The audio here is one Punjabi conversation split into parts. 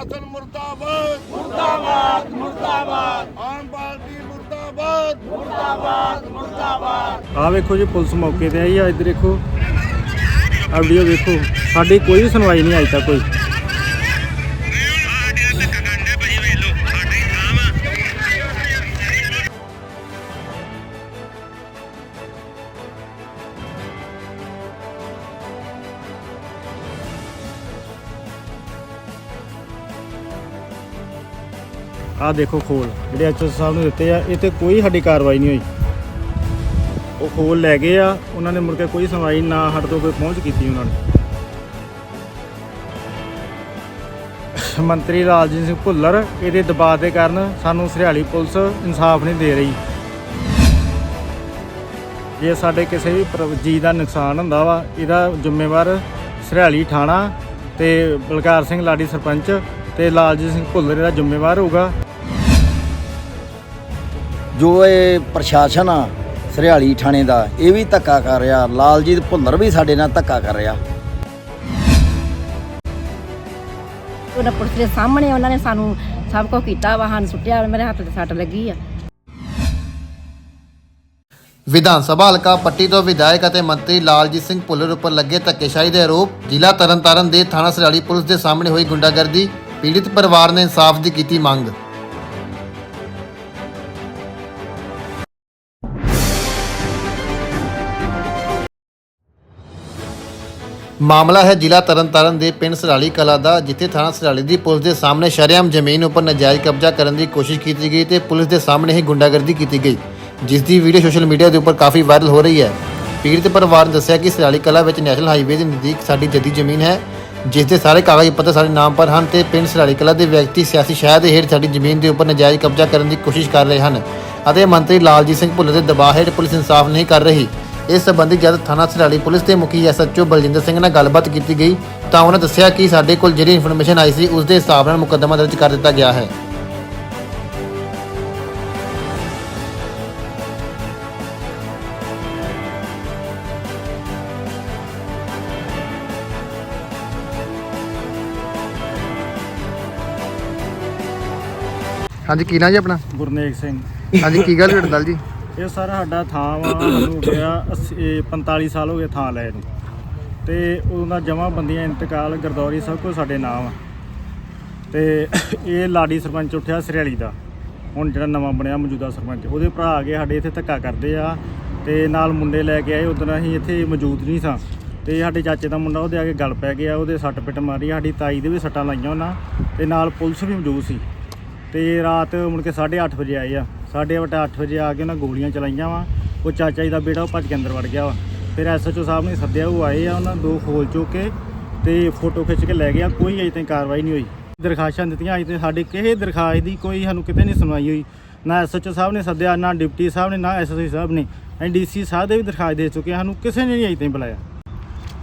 ਪ੍ਰਸ਼ਾਸਨ ਮੁਰਦਾਬਾਦ। ਮੁਰਦਾਬਾਦ ਮੁਰਦਾਬਾਦ। ਆਮ ਪਾਰਟੀ ਮੁਰਦਾਬਾਦ। ਆ ਵੇਖੋ ਜੀ ਪੁਲਿਸ ਮੌਕੇ ਤੇ ਆਈ ਆ ਇੱਧਰ ਦੇਖੋ। ਆ ਵੀਡੀਓ ਵੇਖੋ। ਸਾਡੀ ਕੋਈ ਵੀ ਸੁਣਵਾਈ ਨਹੀਂ ਆਈ ਤੱਕ ਕੋਈ। ਆਹ ਦੇਖੋ ਖੋਲ, ਜਿਹੜੇ ਐਚਓ ਸਾਹਿਬ ਨੂੰ ਦਿੱਤੇ ਆ, ਇਹ ਤੇ ਕੋਈ ਸਾਡੀ ਕਾਰਵਾਈ ਨਹੀਂ ਹੋਈ। ਉਹ ਖੋਲ ਲੈ ਗਏ ਆ, ਉਹਨਾਂ ਨੇ ਮੁੜ ਕੇ ਕੋਈ ਸੁਣਵਾਈ ਨਾ ਸਾਡੇ ਤੋਂ ਕੋਈ ਪਹੁੰਚ ਕੀਤੀ ਉਹਨਾਂ ਨੇ। ਮੰਤਰੀ ਲਾਲਜੀਤ ਸਿੰਘ ਭੁੱਲਰ, ਇਹਦੇ ਦਬਾਅ ਦੇ ਕਾਰਨ ਸਾਨੂੰ ਸਰਿਆਲੀ ਪੁਲਿਸ ਇਨਸਾਫ ਨਹੀਂ ਦੇ ਰਹੀ। ਜੇ ਸਾਡੇ ਕਿਸੇ ਵੀ ਪ੍ਰ- ਜੀਅ ਦਾ ਨੁਕਸਾਨ ਹੁੰਦਾ ਵਾ, ਇਹਦਾ ਜ਼ਿੰਮੇਵਾਰ ਸਰਿਆਲੀ ਥਾਣਾ ਤੇ ਬਲਕਾਰ ਸਿੰਘ ਲਾਡੀ ਸਰਪੰਚ ਤੇ ਲਾਲਜੀਤ ਸਿੰਘ ਭੁੱਲਰ ਇਹਦਾ ਜ਼ਿੰਮੇਵਾਰ ਹੋਊਗਾ। ਜੋ ਇਹ ਪ੍ਰਸ਼ਾਸਨ ਆ ਸਰਿਆਲੀ ਥਾਣੇ ਦਾ ਇਹ ਵੀ ਧੱਕਾ ਕਰ ਰਿਹਾ ਲਾਲਜੀਤ ਭੁੱਲਰ ਵੀ ਸਾਡੇ ਨਾਲ ਧੱਕਾ ਕਰ ਰਿਹਾ। ਉਹਨਾਂ ਪੁਲਿਸ ਦੇ ਸਾਹਮਣੇ ਉਹਨਾਂ ਨੇ ਸਾਨੂੰ ਸਭ ਕੁਝ ਕੀਤਾ ਵਾ ਸੁੱਟਿਆ ਮੇਰੇ ਹੱਥ ਤੇ ਸੱਟ ਲੱਗੀ ਆ। ਵਿਧਾਨ ਸਭਾ ਹਲਕਾ ਪੱਟੀ ਤੋਂ ਵਿਧਾਇਕ ਅਤੇ ਮੰਤਰੀ ਲਾਲਜੀਤ ਸਿੰਘ ਭੁੱਲਰ ਉੱਪਰ ਲੱਗੇ ਧੱਕੇਸ਼ਾਹੀ ਦੇ ਆਰੋਪ ਜ਼ਿਲ੍ਹਾ ਤਰਨਤਾਰਨ ਦੇ ਥਾਣਾ ਸਰਾਲੀ ਪੁਲਿਸ ਦੇ ਸਾਹਮਣੇ ਹੋਈ ਗੁੰਡਾਗਰਦੀ ਪੀੜਿਤ ਪਰਿਵਾਰ ਨੇ ਇਨਸਾਫ ਦੀ ਕੀਤੀ ਮੰਗ। ਮਾਮਲਾ ਹੈ ਜ਼ਿਲ੍ਹਾ ਤਰਨਤਾਰਨ ਦੇ ਪਿੰਡ ਸਰਾਲੀ ਕਲਾ ਦਾ, ਜਿੱਥੇ ਥਾਣਾ ਸਰਾਲੀ ਦੀ ਪੁਲਿਸ ਦੇ ਸਾਹਮਣੇ ਸ਼ਰੇਆਮ ਜ਼ਮੀਨ ਉੱਪਰ ਨਾਜਾਇਜ਼ ਕਬਜ਼ਾ ਕਰਨ ਦੀ ਕੋਸ਼ਿਸ਼ ਕੀਤੀ ਗਈ ਤੇ ਪੁਲਿਸ ਦੇ ਸਾਹਮਣੇ ਹੀ ਗੁੰਡਾਗਰਦੀ ਕੀਤੀ ਗਈ, ਜਿਸ ਦੀ ਵੀਡੀਓ ਸੋਸ਼ਲ ਮੀਡੀਆ ਦੇ ਉੱਪਰ ਕਾਫੀ ਵਾਇਰਲ ਹੋ ਰਹੀ ਹੈ। ਪੀੜਤ ਪਰਿਵਾਰ ਨੇ ਦੱਸਿਆ ਕਿ ਸਰਾਲੀ ਕਲਾ ਵਿੱਚ ਨੈਸ਼ਨਲ ਹਾਈਵੇ ਦੇ ਨਜ਼ਦੀਕ ਸਾਡੀ ਜੱਦੀ ਜ਼ਮੀਨ ਹੈ, ਜਿਸ ਦੇ ਸਾਰੇ ਕਾਗਜ਼ ਪੱਤਰ ਸਾਡੇ ਨਾਮ ਪਰ ਹਨ ਤੇ ਪਿੰਡ ਸਰਾਲੀ ਕਲਾ ਦੇ ਵਿਅਕਤੀ ਸਿਆਸੀ ਸ਼ਹਿਰ ਦੇ ਹੇਠ ਸਾਡੀ ਜ਼ਮੀਨ ਦੇ ਉੱਪਰ ਨਾਜਾਇਜ਼ ਕਬਜ਼ਾ ਕਰਨ ਦੀ ਕੋਸ਼ਿਸ਼ ਕਰ ਰਹੇ ਹਨ ਅਤੇ ਮੰਤਰੀ ਲਾਲਜੀਤ ਸਿੰਘ ਭੁੱਲਰ ਦੇ ਦਬਾਅ ਹੇਠ ਪੁਲਿਸ ਇਨਸਾਫ ਨਹੀਂ ਕਰ ਰਹੀ। ਇਸ ਸੰਬੰਧੀ ਜਦ ਥਾਣਾ ਸਰਾਲੀ ਪੁਲਿਸ ਦੇ ਮੁਖੀ ਐਸਐਚਓ ਬਲਜਿੰਦਰ ਸਿੰਘ ਨਾਲ ਗੱਲਬਾਤ ਕੀਤੀ ਗਈ ਤਾਂ ਉਹਨਾਂ ਦੱਸਿਆ ਕਿ ਸਾਡੇ ਕੋਲ ਜਿਹੜੀ ਇਨਫੋਰਮੇਸ਼ਨ ਆਈ ਸੀ ਉਸ ਦੇ ਹਿਸਾਬ ਨਾਲ ਮੁਕੱਦਮਾ ਦਰਜ ਕਰ ਦਿੱਤਾ ਗਿਆ ਹੈ। ਹਾਂਜੀ ਕੀ ਨਾਂ ਜੀ ਆਪਣਾ? ਗੁਰਨੇਕ ਸਿੰਘ। ਹਾਂਜੀ ਕੀ ਗੱਲ ਤੁਹਾਡੇ ਨਾਲ ਜੀ ਇਹ ਸਰ ਸਾਡਾ ਥਾਂ ਵਾ, ਸਾਨੂੰ ਹੋ ਗਿਆ 80 45 ਸਾਲ ਹੋ ਗਏ ਥਾਂ ਲਏ ਨੂੰ। ਤੇ ਦਾ ਜਮਾ ਬੰਦੀਆਂ ਇੰਤਕਾਲ ਗਰਦੌਰੀ ਸਭ ਕੁਝ ਸਾਡੇ ਨਾਮ ਆ। ਤੇ ਇਹ ਲਾਡੀ ਸਰਪੰਚ ਉੱਠਿਆ ਸਰਿਆਲੀ ਦਾ। ਹੁਣ ਜਿਹੜਾ ਨਵਾਂ ਬਣਿਆ ਮੌਜੂਦਾ ਸਰਪੰਚ, ਉਹਦੇ ਭਰਾ ਆ ਕੇ ਸਾਡੇ ਇੱਥੇ ਧੱਕਾ ਕਰਦੇ ਆ। ਤੇ ਨਾਲ ਮੁੰਡੇ ਲੈ ਕੇ ਆਏ, ਉਦੋਂ ਅਸੀਂ ਇੱਥੇ ਮੌਜੂਦ ਨਹੀਂ ਸਾਂ। ਤੇ ਸਾਡੇ ਚਾਚੇ ਦਾ ਮੁੰਡਾ, ਉਹਦੇ ਆ ਕੇ ਗਲ ਪੈ ਗਿਆ, ਉਹਦੇ ਸੱਟ ਪਿੱਟ ਮਾਰੀ, ਸਾਡੀ ਤਾਈ ਦੇ ਵੀ ਸੱਟਾਂ ਲਾਈਆਂ ਉਹਨਾਂ। ਤੇ ਨਾਲ ਪੁਲਿਸ ਵੀ ਮੌਜੂਦ ਸੀ। ਤੇ ਰਾਤ ਮੁੜ ਕੇ 8:30 ਵਜੇ ਆਏ ਆ। 8:30 ਵਜੇ ਆ ਕੇ ਉਹਨਾਂ ਗੋਲੀਆਂ ਚਲਾਈਆਂ ਵਾ। ਉਹ ਚਾਚਾ ਜੀ ਦਾ ਬੇਟਾ ਉਹ ਭੱਜ ਕੇ ਅੰਦਰ ਵੜ ਗਿਆ ਵਾ। ਫਿਰ ਐਸਐਚਓ ਸਾਹਿਬ ਨੇ ਸੱਦਿਆ, ਉਹ ਆਏ ਆ ਉਹਨਾਂ ਦੋ ਖੋਲ ਚੁੱਕ ਕੇ ਤੇ ਫੋਟੋ ਖਿੱਚ ਕੇ ਲੈ ਗਿਆ ਕੋਈ ਅਜੇ ਤਾਈਂ ਕਾਰਵਾਈ ਨਹੀਂ ਹੋਈ। ਦਰਖਾਸਤਾਂ ਦਿੱਤੀਆਂ, ਅਜੇ ਤਾਈਂ ਸਾਡੀ ਕਿਸੇ ਦਰਖਾਸਤ ਦੀ ਕੋਈ ਸਾਨੂੰ ਕਿਤੇ ਨਹੀਂ ਸੁਣਵਾਈ ਹੋਈ। ਨਾ ਐਸਐਚਓ ਸਾਹਿਬ ਨੇ ਸੱਦਿਆ, ਨਾ ਡਿਪਟੀ ਸਾਹਿਬ ਨੇ, ਨਾ ਐਸਐਸਪੀ ਸਾਹਿਬ ਨੇ। ਅਸੀਂ ਡੀਸੀ ਸਾਹਿਬ ਦੇ ਵੀ ਦਰਖਾਸਤ ਦੇ ਚੁੱਕੇ ਹਾਂ ਸਾਨੂੰ ਕਿਸੇ ਨੇ ਨਹੀਂ ਅਜੇ ਤਾਈਂ ਬੁਲਾਇਆ।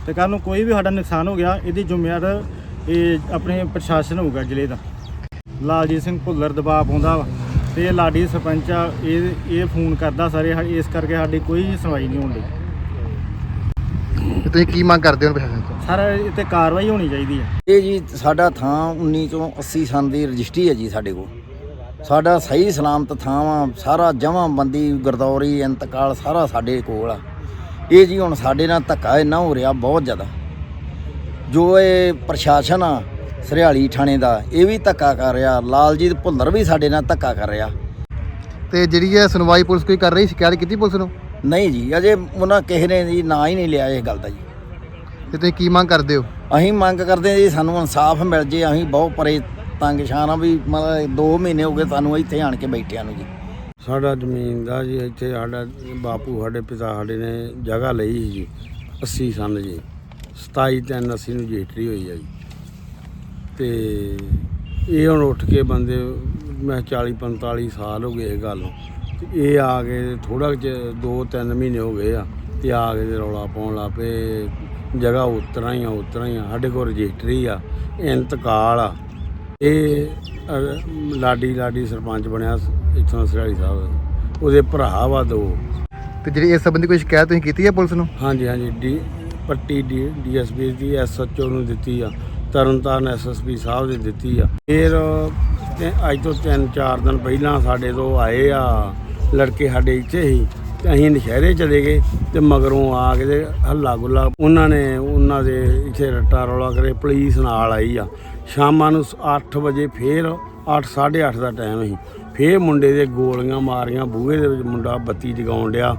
ਤੇ ਕੱਲ੍ਹ ਨੂੰ ਕੋਈ ਵੀ ਸਾਡਾ ਨੁਕਸਾਨ ਹੋ ਗਿਆ, ਇਹਦੀ ਜ਼ਿੰਮੇਵਾਰ ਇਹ ਆਪਣੇ ਪ੍ਰਸ਼ਾਸਨ ਹੋਊਗਾ, ਜ਼ਿਲ੍ਹੇ ਦਾ। ਲਾਲਜੀਤ ਸਿੰਘ ਭੁੱਲਰ ਦਬਾਅ ਪਾਉਂਦਾ ਵਾ ਤੇ ਇਹ ਲਾਡੀ ਸਰਪੰਚ ਆ ਇਹ ਇਹ ਫੋਨ ਕਰਦਾ ਸਾਰੇ ਇਸ ਕਰਕੇ ਸਾਡੀ ਕੋਈ ਸੁਣਵਾਈ ਨਹੀਂ ਹੁੰਦੀ ਤੁਸੀਂ ਕੀ ਮੰਗ ਕਰਦੇ ਹੋ ਪ੍ਰਸ਼ਾਸਨ ਤੋਂ? ਸਾਰਾ ਇਹ ਤੇ ਕਾਰਵਾਈ ਹੋਣੀ ਚਾਹੀਦੀ ਹੈ ਇਹ ਜੀ ਸਾਡਾ ਥਾਂ 19 ਤੋਂ 80 ਸਾਲ ਦੀ ਰਜਿਸਟਰੀ ਹੈ ਜੀ ਸਾਡੇ ਕੋਲ। ਸਾਡਾ ਸਹੀ ਸਲਾਮਤ ਥਾਂ ਵਾ ਸਾਰਾ ਜਮਾਂ ਬੰਦੀ ਗਰਦੌਰੀ ਇੰਤਕਾਲ ਸਾਰਾ ਸਾਡੇ ਕੋਲ ਆ। ਇਹ ਜੀ ਹੁਣ ਸਾਡੇ ਨਾਲ ਧੱਕਾ ਇੰਨਾ ਹੋ ਰਿਹਾ ਬਹੁਤ ਜ਼ਿਆਦਾ। ਜੋ ਇਹ ਪ੍ਰਸ਼ਾਸਨ ਆ ਸਰਿਆਲੀ ਥਾਣੇ ਦਾ ਇਹ ਵੀ ਧੱਕਾ ਕਰ ਰਿਹਾ। ਲਾਲਜੀਤ ਭੁੱਲਰ ਵੀ ਸਾਡੇ ਨਾਲ ਧੱਕਾ ਕਰ ਰਿਹਾ। ਤੇ ਜਿਹੜੀ ਇਹ ਸੁਣਵਾਈ ਪੁਲਿਸ ਕੋਈ ਕਰ ਰਹੀ ਸ਼ਿਕਾਇਤ ਕੀਤੀ ਪੁਲਿਸ ਨੂੰ? ਨਹੀਂ ਜੀ ਅਜੇ ਉਹਨਾਂ ਕਿਸੇ ਨੇ ਜੀ ਨਾਂ ਹੀ ਨਹੀਂ ਲਿਆ ਇਹ ਗੱਲ ਦਾ ਜੀ। ਤੇ ਤੁਸੀਂ ਕੀ ਮੰਗ ਕਰਦੇ ਹੋ? ਅਸੀਂ ਮੰਗ ਕਰਦੇ ਹਾਂ ਜੀ ਸਾਨੂੰ ਇਨਸਾਫ ਮਿਲ ਜੇ ਅਸੀਂ ਬਹੁਤ ਪਰੇ ਤੰਗ ਸ਼ਾਨ ਆ ਵੀ ਮਤਲਬ 2 ਮਹੀਨੇ ਹੋ ਗਏ ਸਾਨੂੰ ਇੱਥੇ ਆਣ ਕੇ ਬੈਠਿਆਂ ਨੂੰ ਜੀ। ਸਾਡਾ ਜ਼ਮੀਨ ਦਾ ਜੀ ਇੱਥੇ ਸਾਡਾ ਬਾਪੂ ਸਾਡੇ ਪਿਤਾ ਸਾਡੇ ਨੇ ਜਗ੍ਹਾ ਲਈ ਸੀ ਜੀ 80 ਸੰਨ ਜੀ 27 ਤਿੰਨ 80 ਨੂੰ ਰਜਿਸਟਰੀ ਹੋਈ ਹੈ ਜੀ। ਤੇ ਇਹ ਹੁਣ ਉੱਠ ਕੇ ਬੰਦੇ ਮੈਂ 40 45 ਸਾਲ ਹੋ ਗਏ ਇਹ ਗੱਲ ਤੇ ਇਹ ਆ ਕੇ ਥੋੜਾ ਜਿਹਾ 2-3 ਮਹੀਨੇ ਹੋ ਗਏ ਆ ਤੇ ਆ ਕੇ ਤੇ ਰੌਲਾ ਪਾਉਣ ਲੱਗ ਪਏ। ਜਗ੍ਹਾ ਉਤਰਾਂ ਹੀ ਆ ਉਤਰਾਂ ਹੀ ਆ। ਸਾਡੇ ਕੋਲ ਰਜਿਸਟਰੀ ਆ ਇੰਤਕਾਲ ਆ। ਇਹ ਲਾਡੀ ਲਾਡੀ ਸਰਪੰਚ ਬਣਿਆ ਇੱਥੋਂ ਸਰਾਲੀ ਸਾਹਿਬ। ਉਹਦੇ ਭਰਾ ਵਾ ਦੋ। ਤੇ ਜਿਹੜੀ ਇਸ ਸੰਬੰਧੀ ਕੋਈ ਸ਼ਿਕਾਇਤ ਤੁਸੀਂ ਕੀਤੀ ਹੈ ਪੁਲਿਸ ਨੂੰ? ਹਾਂਜੀ ਹਾਂਜੀ। ਡੀ ਪੱਟੀ ਡੀ ਡੀਐਸਪੀ ਦੀ ਐਸਐਚਓ ਨੂੰ ਦਿੱਤੀ ਆ। ਤਰਨਤਾਰਨ ਐਸਐਸਪੀ ਸਾਹਿਬ ਦੇ ਦਿੱਤੀ ਆ। ਫਿਰ ਤੇ ਅੱਜ ਤੋਂ 3-4 ਦਿਨ ਪਹਿਲਾਂ ਸਾਡੇ ਤੋਂ ਆਏ ਆ ਲੜਕੇ ਸਾਡੇ ਇੱਥੇ ਹੀ, ਤੇ ਅਸੀਂ ਨਸ਼ਹਿਰੇ ਚਲੇ ਗਏ ਤੇ ਮਗਰੋਂ ਆ ਕੇ ਤੇ ਹੱਲਾ ਗੁੱਲਾ ਉਹਨਾਂ ਨੇ ਉਹਨਾਂ ਦੇ ਇੱਥੇ ਰੱਟਾ ਰੌਲਾ ਕਰੇ ਪੁਲਿਸ ਨਾਲ ਆਈ ਆ। ਸ਼ਾਮਾਂ ਨੂੰ 8 ਵਜੇ ਫੇਰ 8:30 ਦਾ ਟਾਈਮ ਸੀ। ਫੇਰ ਮੁੰਡੇ ਦੇ ਗੋਲੀਆਂ ਮਾਰੀਆਂ, ਬੂਹੇ ਦੇ ਵਿੱਚ ਮੁੰਡਾ ਬੱਤੀ ਜਗਾਉਣ ਡਿਆ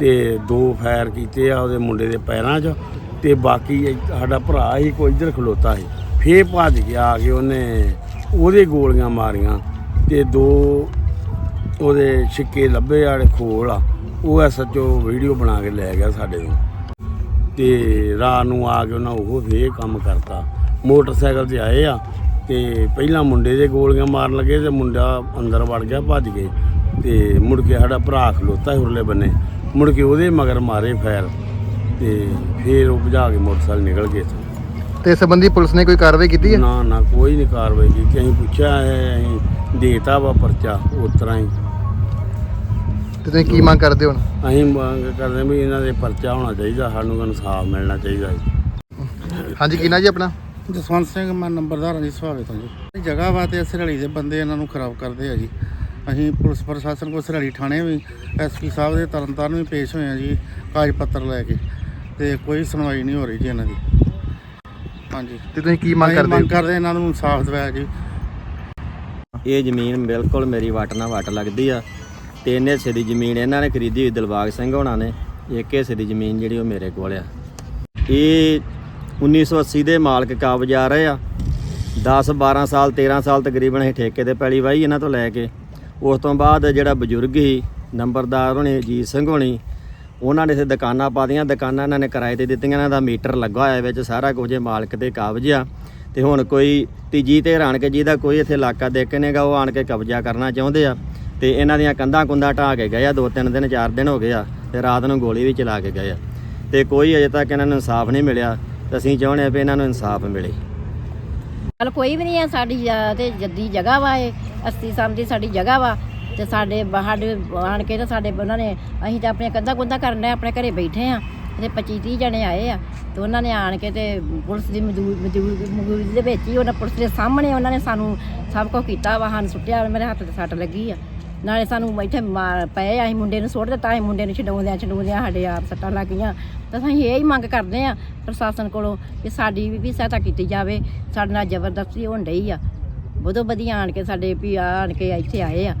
ਤੇ ਦੋ ਫਾਇਰ ਕੀਤੇ ਆ ਉਹਦੇ ਮੁੰਡੇ ਦੇ ਪੈਰਾਂ 'ਚ ਤੇ ਬਾਕੀ ਸਾਡਾ ਭਰਾ ਹੀ ਕੋਈ ਇੱਧਰ ਖਲੋਤਾ ਸੀ। ਫੇਰ ਭੱਜ ਗਿਆ ਆ ਕੇ ਉਹਨੇ ਉਹਦੇ ਗੋਲੀਆਂ ਮਾਰੀਆਂ ਤੇ ਦੋ ਉਹਦੇ ਛਿੱਕੇ ਲੱਭੇ ਆੜੇ ਖੋਲ ਆ। ਉਹ ਐਸਐਚਓ ਵੀਡੀਓ ਬਣਾ ਕੇ ਲੈ ਗਿਆ ਸਾਡੇ ਤੋਂ। ਤੇ ਰਾਤ ਨੂੰ ਆ ਕੇ ਉਹਨਾਂ ਉਹ ਫੇਰ ਕੰਮ ਕਰਤਾ। ਮੋਟਰਸਾਈਕਲ ਤੇ ਆਏ ਆ ਤੇ ਪਹਿਲਾਂ ਮੁੰਡੇ ਦੇ ਗੋਲੀਆਂ ਮਾਰਨ ਲੱਗੇ ਤੇ ਮੁੰਡਾ ਅੰਦਰ ਵੜ ਗਿਆ, ਭੱਜ ਗਏ। ਤੇ ਮੁੜ ਕੇ ਸਾਡਾ ਭਰਾ ਖਲੋਤਾ ਸੀ ਉਰਲੇ ਬੰਨੇ। ਮੁੜ ਕੇ ਉਹਦੇ ਮਗਰ ਮਾਰੇ ਫੈਰ ਤੇ ਫੇਰ ਉਹ ਭਜਾ ਕੇ ਮੋਟਰਸਾਈਕਲ ਨਿਕਲ ਗਏ ਇੱਥੋਂ। ਤੇ ਇਸ ਸੰਬੰਧੀ ਪੁਲਿਸ ਨੇ ਕੋਈ ਕਾਰਵਾਈ ਕੀਤੀ ਹੈ? ਨਾ ਨਾ ਕੋਈ ਨਹੀਂ ਕਾਰਵਾਈ ਕੀਤੀ। ਅਸੀਂ ਪੁੱਛਿਆ ਹੈ ਅਸੀਂ ਦੇਤਾ ਵਾ ਪਰਚਾ ਉਸ ਤਰ੍ਹਾਂ ਹੀ। ਤੇ ਤੁਸੀਂ ਕੀ ਮੰਗ ਕਰਦੇ ਹੋ ਹੁਣ? ਅਸੀਂ ਮੰਗ ਕਰਦੇ ਵੀ ਇਹਨਾਂ ਦੇ ਪਰਚਾ ਹੋਣਾ ਚਾਹੀਦਾ ਸਾਨੂੰ ਇਨਸਾਫ ਮਿਲਣਾ ਚਾਹੀਦਾ ਜੀ। ਹਾਂਜੀ ਕੀ ਨਾਂ ਜੀ ਆਪਣਾ? ਜਸਵੰਤ ਸਿੰਘ ਮੈਂ ਨੰਬਰਦਾਰ ਹਾਂ ਜੀ ਸੁਹਾਵੇ ਤੋਂ ਜੀ। ਜਗ੍ਹਾ ਵਾ ਤੇ ਸਰਹਲੀ ਦੇ ਬੰਦੇ ਇਹਨਾਂ ਨੂੰ ਖਰਾਬ ਕਰਦੇ ਆ ਜੀ। ਅਸੀਂ ਪੁਲਿਸ ਪ੍ਰਸ਼ਾਸਨ ਕੋਲ ਸਰਹਲੀ ਥਾਣੇ ਵੀ ਐਸਪੀ ਸਾਹਿਬ ਦੇ ਤਰਨਤਾਰਨ ਵੀ ਪੇਸ਼ ਹੋਏ ਆ ਜੀ ਕਾਗਜ਼ ਪੱਤਰ ਲੈ ਕੇ। ਤੇ ਕੋਈ ਸੁਣਵਾਈ ਨਹੀਂ ਹੋ ਰਹੀ ਜੀ ਇਹਨਾਂ ਦੀ। ਹਾਂਜੀ। ਤੇ ਤੁਸੀਂ ਕੀ ਮੰਗ ਅਸੀਂ ਕਰਦੇ ਮੰਗ ਹੋ ਕਰਦੇ ਇਹਨਾਂ ਨੂੰ ਇਨਸਾਫ ਦਿਵਾਇਆ ਜੀ ਇਹ ਜ਼ਮੀਨ ਬਿਲਕੁਲ ਮੇਰੀ ਵੱਟ ਨਾਲ ਵੱਟ ਲੱਗਦੀ ਆ। ਤਿੰਨ ਹਿੱਸੇ ਦੀ ਜ਼ਮੀਨ ਇਹਨਾਂ ਨੇ ਖਰੀਦੀ ਹੋਈ ਦਿਲਬਾਗ ਸਿੰਘ ਹੋਣਾ ਨੇ ਇੱਕ ਹਿੱਸੇ ਦੀ ਜ਼ਮੀਨ ਜਿਹੜੀ ਉਹ ਮੇਰੇ ਕੋਲ ਆ। ਇਹ 1980 ਦੇ ਮਾਲਕ ਕਾਬਜ ਆ ਰਹੇ ਆ। 10 12 ਸਾਲ 13 ਸਾਲ ਤਕਰੀਬਨ ਅਸੀਂ ਠੇਕੇ ਤੇ ਪੈਲੀ ਵਾਹੀ ਇਹਨਾਂ ਤੋਂ ਲੈ ਕੇ। ਉਸ ਤੋਂ ਬਾਅਦ ਜਿਹੜਾ ਬਜ਼ੁਰਗ ਸੀ ਨੰਬਰਦਾਰ ਹੋਣੇ ਅਜੀਤ ਸਿੰਘ ਹੋਣੀ ਉਹਨਾਂ ਨੇ ਇੱਥੇ ਦੁਕਾਨਾਂ ਪਾਦੀਆਂ ਦੁਕਾਨਾਂ ਇਹਨਾਂ ਨੇ ਕਿਰਾਏ ਤੇ ਦਿੱਤੀਆਂ, ਇਹਨਾਂ ਦਾ ਮੀਟਰ ਲੱਗਾ ਹੋਇਆ ਵਿੱਚ, ਸਾਰਾ ਕੁਝ ਇਹ ਮਾਲਕ 'ਤੇ ਕਾਬਜ ਆ। ਤੇ ਹੁਣ ਕੋਈ ਤੀਜੀ ਤੇ ਆਣ ਕੇ ਜਿਹਦਾ ਕੋਈ ਇੱਥੇ ਇਲਾਕਾ ਦੇਖ ਕੇ ਨੇਗਾ ਉਹ ਆਣ ਕੇ ਕਬਜ਼ਾ ਕਰਨਾ ਚਾਹੁੰਦੇ ਆ। ਤੇ ਇਹਨਾਂ ਦੀਆਂ ਕੰਧਾਂ ਕੁੰਧਾਂ ਢਾਹ ਕੇ ਗਏ ਆ, ਦੋ ਤਿੰਨ ਦਿਨ, ਚਾਰ ਦਿਨ ਹੋ ਗਏ ਆ, ਤੇ ਰਾਤ ਨੂੰ ਗੋਲੀ ਵੀ ਚਲਾ ਕੇ ਗਏ ਆ। ਤੇ ਕੋਈ ਅਜੇ ਤੱਕ ਇਹਨਾਂ ਨੂੰ ਇਨਸਾਫ ਨਹੀਂ ਮਿਲਿਆ ਅਸੀਂ ਚਾਹੁੰਦੇ ਆ ਵੀ ਇਹਨਾਂ ਨੂੰ ਇਨਸਾਫ ਮਿਲੇ। ਚੱਲ ਕੋਈ ਵੀ ਨਹੀਂ ਆ, ਸਾਡੀ ਤੇ ਜੱਦੀ ਜਗ੍ਹਾ ਵਾ ਇਹ 80 ਸਾਲ ਦੀ ਸਾਡੀ ਜਗ੍ਹਾ ਵਾ। ਤੇ ਸਾਡੇ ਸਾਡੇ ਆਣ ਕੇ ਤਾਂ ਸਾਡੇ ਉਹਨਾਂ ਨੇ, ਅਸੀਂ ਤਾਂ ਆਪਣੇ ਕੰਧਾ ਕੁੰਧਾ ਕਰਨ ਡਏ, ਆਪਣੇ ਘਰੇ ਬੈਠੇ ਆ, ਤੇ 25 30 ਜਣੇ ਆਏ ਆ, ਤੇ ਉਹਨਾਂ ਨੇ ਆਣ ਕੇ ਤੇ ਪੁਲਿਸ ਦੀ ਮੌਜੂਦ ਮੌਜੂਦ, ਮੌਜੂਦਗੀ ਦੇ ਵਿੱਚ ਹੀ ਉਹਨਾਂ ਪੁਲਿਸ ਦੇ ਸਾਹਮਣੇ ਉਹਨਾਂ ਨੇ ਸਾਨੂੰ ਸਭ ਕੁਝ ਕੀਤਾ ਵਾ, ਸਾਨੂੰ ਸੁੱਟਿਆ, ਮੇਰੇ ਹੱਥ ਤੇ ਸੱਟ ਲੱਗੀ ਆ। ਨਾਲੇ ਸਾਨੂੰ ਇੱਥੇ ਮਾਰ ਪਏ ਅਸੀਂ ਮੁੰਡੇ ਨੂੰ ਸੁੱਟ ਦਿੱਤਾ, ਅਸੀਂ ਮੁੰਡੇ ਨੂੰ ਛਡਾਉਂਦਿਆਂ ਛਡਾਉਂਦਿਆਂ ਸਾਡੇ ਆਪ ਸੱਟਾਂ ਲੱਗ ਗਈਆਂ। ਤਾਂ ਅਸੀਂ ਇਹ ਹੀ ਮੰਗ ਕਰਦੇ ਆ ਪ੍ਰਸ਼ਾਸਨ ਕੋਲੋਂ ਕਿ ਸਾਡੀ ਵੀ ਸਹਾਇਤਾ ਕੀਤੀ ਜਾਵੇ, ਸਾਡੇ ਨਾਲ ਜ਼ਬਰਦਸਤੀ ਹੋਣ ਡਈ ਆ। ਬਦੋ ਵਧੀਆ ਆਣ ਕੇ ਸਾਡੇ ਵੀ ਆਣ ਕੇ ਇੱਥੇ ਆਏ ਆ।